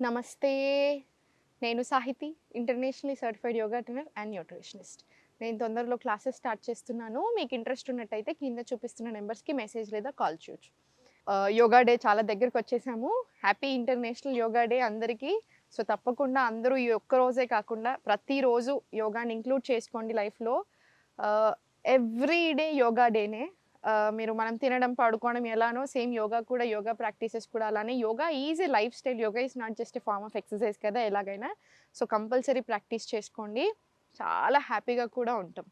నమస్తే. నేను Sahiti internationally certified yoga trainer and nutritionist. నేను తొందరలో క్లాసెస్ స్టార్ట్ చేస్తున్నాను. మీకు ఇంట్రెస్ట్ ఉన్నట్టయితే కింద చూపిస్తున్న నెంబర్స్కి మెసేజ్ లేదా కాల్ చేయొచ్చు. యోగా డే చాలా దగ్గరకు వచ్చేసాము. హ్యాపీ ఇంటర్నేషనల్ యోగా డే అందరికీ. సో తప్పకుండా అందరూ ఈ ఒక్క రోజే కాకుండా ప్రతిరోజు యోగాని ఇంక్లూడ్ చేసుకోండి లైఫ్లో. ఎవ్రీ డే యోగా డేనే. మీరు మనం తినడం పడుకోవడం ఎలానో సేమ్ యోగా కూడా యోగా ప్రాక్టీసెస్ కూడా అలానే. Yoga is a life style. Yoga is not just form of exercise కదా ఎలాగైనా. సో కంపల్సరీ ప్రాక్టీస్ చేసుకోండి. చాలా హ్యాపీగా కూడా ఉంటాం.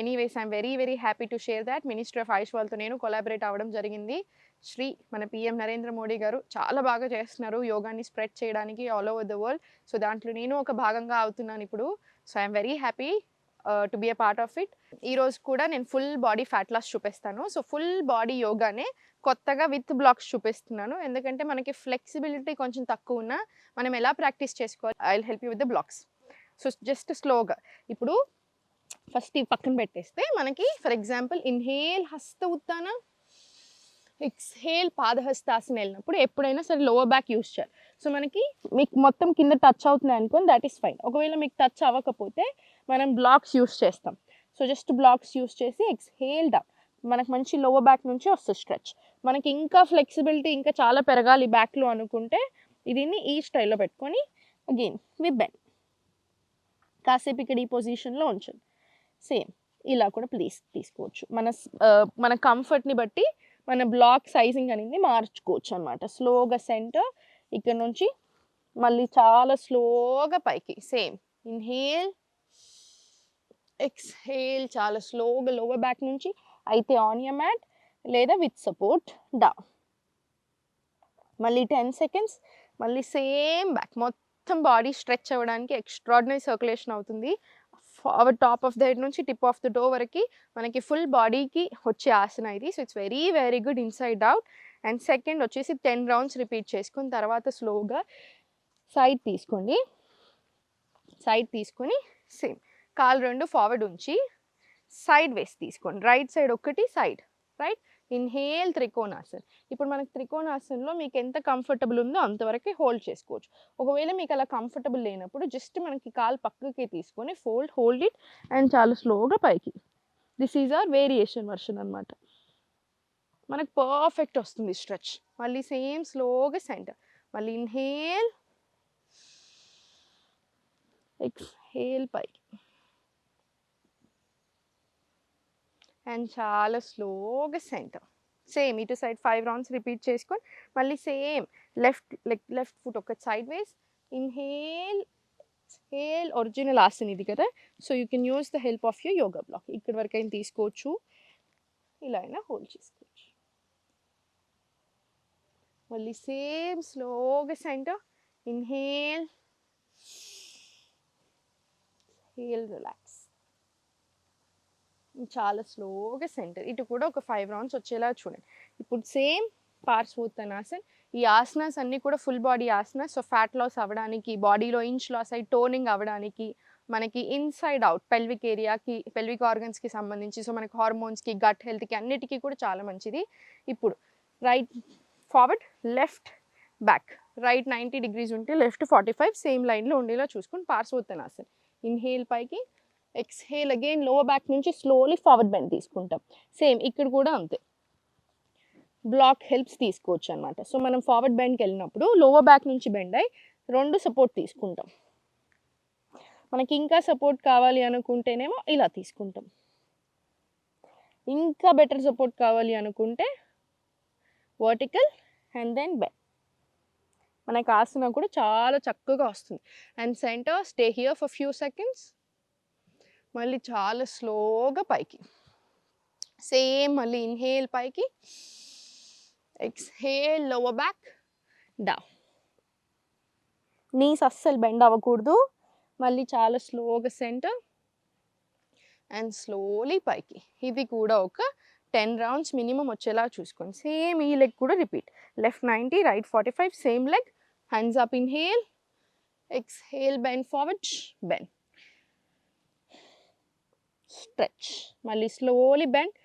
Anyways I'm very very happy to share that. Minister of Ayush వాళ్ళతో నేను కొలాబరేట్ అవ్వడం జరిగింది. శ్రీ మన పిఎం నరేంద్ర మోడీ గారు చాలా బాగా చేస్తున్నారు యోగాని స్ప్రెడ్ చేయడానికి all over the world. So దాంట్లో నేను ఒక భాగంగా అవుతున్నాను ఇప్పుడు. So I'm very happy. To be a part of it ఈ రోజు కూడా నేను ఫుల్ బాడీ ఫ్యాట్ లాస్ చూపిస్తాను. సో ఫుల్ బాడీ యోగానే కొత్తగా విత్ బ్లాక్స్ చూపిస్తున్నాను. ఎందుకంటే మనకి ఫ్లెక్సిబిలిటీ కొంచెం తక్కువ ఉన్నా మనం ఎలా ప్రాక్టీస్ చేసుకోవాలి I help you with the blocks so just స్లోగా ఇప్పుడు ఫస్ట్ ఇవి పక్కన పెట్టేస్తే మనకి ఫర్ ఎగ్జాంపుల్ ఇన్హేల్ హస్త ఉత్తానా ఎక్స్హేల్ పాదహస్తాసన వెళ్ళినప్పుడు ఎప్పుడైనా సరే లోవర్ బ్యాక్ యూస్ చేయాలి. సో మనకి మీకు మొత్తం కింద టచ్ అవుతుంది అనుకోని దట్ ఈస్ ఫైన్ ఒకవేళ మీకు టచ్ అవ్వకపోతే మనం బ్లాక్స్ యూస్ చేస్తాం. సో జస్ట్ బ్లాక్స్ యూస్ చేసి ఎక్స్హేల్ డౌన్ మనకు మంచి లోవర్ బ్యాక్ నుంచి వస్తుంది స్ట్రెచ్ మనకి ఇంకా ఫ్లెక్సిబిలిటీ ఇంకా చాలా పెరగాలి బ్యాక్లో అనుకుంటే దీన్ని ఈ స్టైల్లో పెట్టుకొని అగైన్ వి బెన్ కాసేపు ఇక్కడ ఈ పొజిషన్లో ఉంచండి. సేమ్ ఇలా కూడా ప్లీజ్ తీసుకోవచ్చు. మన మన కంఫర్ట్ని బట్టి మన బ్లాక్ సైజింగ్ అనేది మార్చుకోవచ్చు అనమాట స్లోగా సెంటర్ ఇక్కడ నుంచి మళ్ళీ చాలా స్లోగా పైకి సేమ్. ఇన్హేల్ ఎక్స్హేల్ చాలా స్లోగా లోవర్ బ్యాక్ నుంచి అయితే ఆన్ మ్యాట్ లేదా విత్ సపోర్ట్ డౌన్ మళ్ళీ టెన్ సెకండ్స్ మళ్ళీ సేమ్ బ్యాక్. మొత్తం బాడీ స్ట్రెచ్ అవ్వడానికి ఎక్స్ట్రాడినరీ సర్క్యులేషన్ అవుతుంది. టాప్ ఆఫ్ ద హెడ్ నుంచి టిప్ ఆఫ్ ద డో వరకు మనకి ఫుల్ బాడీకి వచ్చే ఆసన ఇది. So it's very very good inside out and second వచ్చేసి టెన్ రౌండ్స్ రిపీట్ చేసుకుని తర్వాత స్లోగా సైడ్ తీసుకోండి. సైడ్ తీసుకొని సేమ్ కాలు రెండు ఫార్వర్డ్ ఉంచి సైడ్ వేస్ తీసుకోండి. రైట్ సైడ్ ఒకటి సైడ్ రైట్? ఇన్హేల్ త్రికోణాసన్. ఇప్పుడు మనకు త్రికోణాసనంలో మీకు ఎంత కంఫర్టబుల్ ఉందో అంతవరకు హోల్డ్ చేసుకోవచ్చు. ఒకవేళ మీకు అలా కంఫర్టబుల్ లేనప్పుడు జస్ట్ మనకి కాలు పక్కకి తీసుకొని ఫోల్డ్ హోల్డ్ ఇట్ అండ్ చాలా స్లోగా పైకి. This is our variation version అనమాట మనకు పర్ఫెక్ట్ వస్తుంది స్ట్రెచ్ మళ్ళీ సేమ్ స్లోగా సెంటర్ మళ్ళీ ఇన్హేల్ ఎక్స్హేల్ పైకి. అండ్ చాలా స్లోగా సెంటర్ సేమ్ ఇటు సైడ్ ఫైవ్ రౌండ్స్ రిపీట్ చేసుకొని మళ్ళీ same left leg left foot ఒక సైడ్ వేస్ ఇన్హేల్ హేల్ ఒరిజినల్ ఆసన్ ఇది కదా. So you can use the help of your yoga block ఇక్కడ వరకు అయినా తీసుకోవచ్చు. ఇలా అయినా హోల్డ్ చేసుకోవచ్చు. మళ్ళీ సేమ్ స్లోగా సెంటర్ ఇన్హేల్ హేల్ రిలాక్స్. చాలా స్లోగా సెంటర్. ఇటు కూడా ఒక ఫైవ్ రౌండ్స్ వచ్చేలా చూడండి. ఇప్పుడు సేమ్ పార్శ్వోత్తనాసన్ ఈ ఆసనాస్ అన్నీ కూడా ఫుల్ బాడీ ఆసనాస్. సో ఫ్యాట్ లాస్ అవ్వడానికి బాడీలో ఇంచ్ లాస్ అయ్యి టోనింగ్ అవ్వడానికి మనకి ఇన్సైడ్ అవుట్ పెల్విక్ ఏరియాకి పెల్విక్ ఆర్గన్స్కి సంబంధించి సో మనకి హార్మోన్స్కి గట్ హెల్త్కి అన్నిటికీ కూడా చాలా మంచిది. ఇప్పుడు right forward left back right ninety degrees ఉంటే లెఫ్ట్ ఫార్టీ ఫైవ్ సేమ్ లైన్లో ఉండేలా చూసుకుని పార్శ్వోత్తనాసన్ ఇన్హేల్ పైకి ఎక్స్హేల్ అగైన్ లోవర్ బ్యాక్ నుంచి స్లోలీ ఫార్వర్డ్ బెండ్ తీసుకుంటాం. సేమ్ ఇక్కడ కూడా అంతే. బ్లాక్ హెల్ప్స్ తీసుకోవచ్చు అనమాట సో మనం ఫార్వర్డ్ బెండ్కి వెళ్ళినప్పుడు లోవర్ బ్యాక్ నుంచి బెండ్ అయి రెండు సపోర్ట్ తీసుకుంటాం. మనకి ఇంకా సపోర్ట్ కావాలి అనుకుంటేనేమో ఇలా తీసుకుంటాం. ఇంకా బెటర్ సపోర్ట్ కావాలి అనుకుంటే వర్టికల్ అండ్ దెన్ బెండ్ మనకి ఆసన కూడా చాలా చక్కగా వస్తుంది. And center stay here for few seconds మళ్ళీ చాలా స్లోగా పైకి. సేమ్ మళ్ళీ ఇన్హేల్ పైకి. Exhale lower back down. Knees అస్సలు బెండ్ అవ్వకూడదు. మళ్ళీ చాలా స్లోగా సెంటర్. అండ్ స్లోలీ పైకి. ఇది కూడా ఒక టెన్ రౌండ్స్ మినిమం వచ్చేలా చూసుకోండి. సేమ్ ఈ లెగ్ కూడా repeat. Left ninety right forty five same leg. Hands up inhale exhale bend forward bend stretch. మళ్ళీ స్లోలీ బెండ్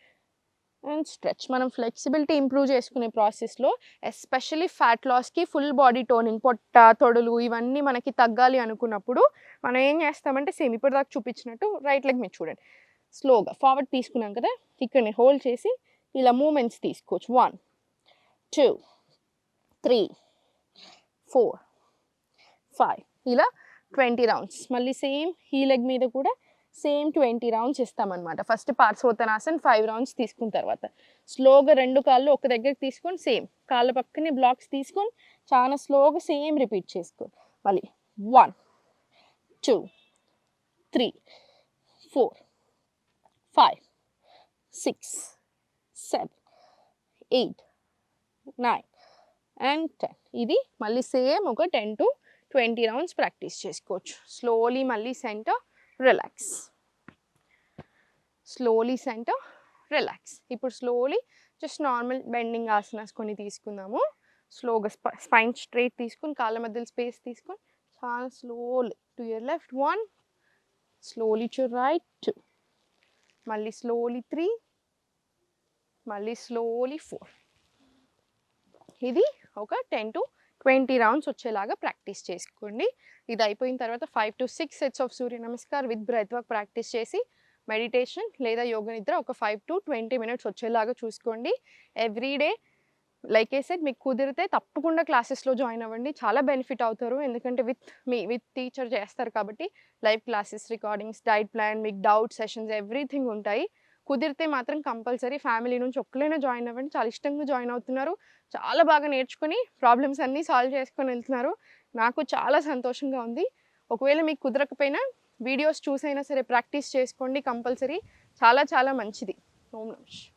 అండ్ స్ట్రెచ్. మనం ఫ్లెక్సిబిలిటీ ఇంప్రూవ్ చేసుకునే ప్రాసెస్లో ఎస్పెషల్లీ ఫ్యాట్ లాస్కి ఫుల్ బాడీ టోనింగ్ పొట్ట తొడులు ఇవన్నీ మనకి తగ్గాలి అనుకున్నప్పుడు మనం ఏం చేస్తామంటే సేమ్ ఇప్పటిదాకా చూపించినట్టు రైట్ లెగ్ మీరు చూడండి. స్లోగా ఫార్వర్డ్ తీసుకున్నాం కదా ఇక్కడ హోల్డ్ చేసి ఇలా మూమెంట్స్ తీసుకోవచ్చు. One two three four five. ఇలా ట్వంటీ రౌండ్స్. మళ్ళీ సేమ్ ఈ లెగ్ మీద కూడా సేమ్ ట్వంటీ రౌండ్స్ ఇస్తామన్నమాట. ఫస్ట్ పార్శ్వతనాసన్ ఫైవ్ రౌండ్స్ తీసుకున్న తర్వాత. స్లోగా రెండు కాళ్ళు ఒక దగ్గరికి తీసుకొని సేమ్ కాళ్ళ పక్కనే బ్లాక్స్ తీసుకొని చాలా స్లోగా సేమ్ రిపీట్ చేసుకో. మళ్ళీ one two three four five six seven eight nine and ten. ఇది మళ్ళీ సేమ్ ఒక ten to twenty rounds practice చేసుకోవచ్చు. స్లోలీ మళ్ళీ center relax slowly center relax ఇప్పుడు స్లోలీ జస్ట్ నార్మల్ బెండింగ్ ఆసనాస్ కొన్ని తీసుకుందాము. స్లోగా స్పైన్ స్ట్రైట్ తీసుకుని కాళ్ళ మధ్యలో స్పేస్ తీసుకుని చాలా slowly to ear left one slowly to right two మళ్ళీ స్లోలీ త్రీ మళ్ళీ స్లోలీ ఫోర్ ఇది ఒక టెన్ టు ట్వంటీ రౌండ్స్ వచ్చేలాగా ప్రాక్టీస్ చేసుకోండి. ఇది అయిపోయిన తర్వాత five to six sets of Surya Namaskar with breath work practice చేసి మెడిటేషన్ లేదా యోగ నిద్ర ఒక ఫైవ్ టు ట్వంటీ మినిట్స్ వచ్చేలాగా చూసుకోండి. ఎవ్రీడే లైక్ ఏ సెట్ మీకు కుదిరితే తప్పకుండా క్లాసెస్లో జాయిన్ అవ్వండి. చాలా బెనిఫిట్ అవుతారు. ఎందుకంటే విత్ మీ విత్ టీచర్ చేస్తారు కాబట్టి live classes recordings diet plan మీకు డౌట్ సెషన్స్ ఎవ్రీథింగ్ ఉంటాయి. కుదిరితే మాత్రం కంపల్సరీ ఫ్యామిలీ నుంచి ఒక్కలైనా జాయిన్ అవ్వండి. చాలా ఇష్టంగా జాయిన్ అవుతున్నారు. చాలా బాగా నేర్చుకుని ప్రాబ్లమ్స్ అన్నీ సాల్వ్ చేసుకొని వెళ్తున్నారు. నాకు చాలా సంతోషంగా ఉంది. ఒకవేళ మీకు కుదరకపోయినా వీడియోస్ చూసైనా సరే ప్రాక్టీస్ చేసుకోండి కంపల్సరీ. చాలా చాలా మంచిది. ఓం నమః.